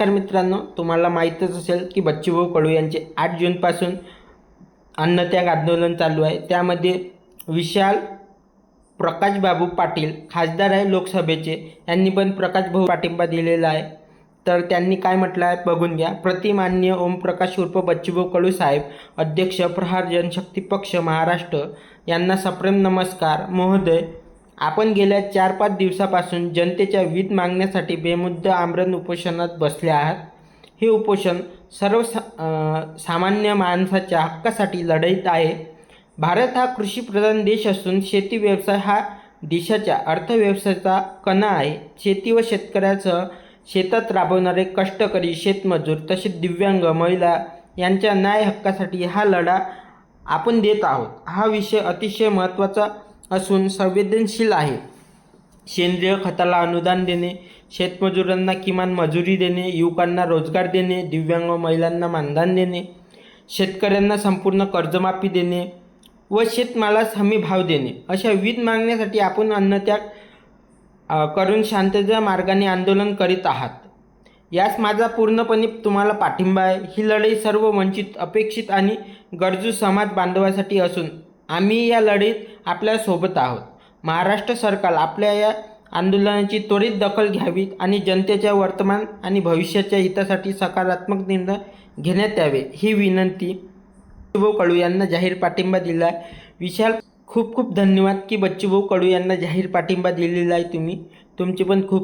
नमस्कार मित्रांनो तुम्हाला माहीतच असेल की बच्चूभाऊ कडू यांचे आठ जूनपासून अन्नत्याग आंदोलन चालू आहे. त्यामध्ये विशाल प्रकाशबाबू पाटील खासदार आहे लोकसभेचे. यांनी पण प्रकाशभाऊ पाठिंबा दिलेला आहे. तर त्यांनी काय म्हटलं आहे बघून घ्या. प्रतिमान्य ओमप्रकाश उर्फ बच्चूभाऊ कडू साहेब अध्यक्ष प्रहार जनशक्ती पक्ष महाराष्ट्र यांना सप्रेम नमस्कार. महोदय आपण गेल्या चार पाच दिवसापासून जनतेच्या वीज मागण्यासाठी बेमुद्दा आमरण उपोषणात बसले आहात. हे उपोषण सर्व सा सामान्य माणसाच्या हक्कासाठी लढाईत आहे. भारत हा कृषीप्रधान देश असून शेती व्यवसाय हा देशाच्या अर्थव्यवस्थेचा कणा आहे. शेती व शेतकऱ्यासह शेतात राबवणारे कष्टकरी शेतमजूर तसेच दिव्यांग महिला यांच्या न्याय हक्कासाठी हा लढा आपण देत आहोत. हा विषय अतिशय महत्त्वाचा असून संवेदनशील आहे. सेंद्रिय खताला अनुदान देणे शेतमजुरांना किमान मजुरी देणे युवकांना रोजगार देणे दिव्यांग महिलांना मानधन देणे शेतकऱ्यांना संपूर्ण कर्जमाफी देणे व शेतमालास हमी भाव देणे अशा विविध मागण्यासाठी आपण अन्नत्याग करून शांततेच्या मार्गाने आंदोलन करीत आहात. यास माझा पूर्णपणे तुम्हाला पाठिंबा आहे. ही लढाई सर्व वंचित अपेक्षित आणि गरजू समाज बांधवासाठी असून आम्ही या लढीत आपल्यासोबत आहोत. महाराष्ट्र सरकार आपल्या या आंदोलनाची त्वरित दखल घ्यावी आणि जनतेच्या वर्तमान आणि भविष्याच्या हितासाठी सकारात्मक निर्णय घेण्यात यावे ही विनंती बच्चूभाऊ कडू यांना जाहीर पाठिंबा दिला आहे. विशाल खूप खूप धन्यवाद की बच्चूभाऊ कडू यांना जाहीर पाठिंबा दिलेला आहे तुम्ही. तुमचे पण खूप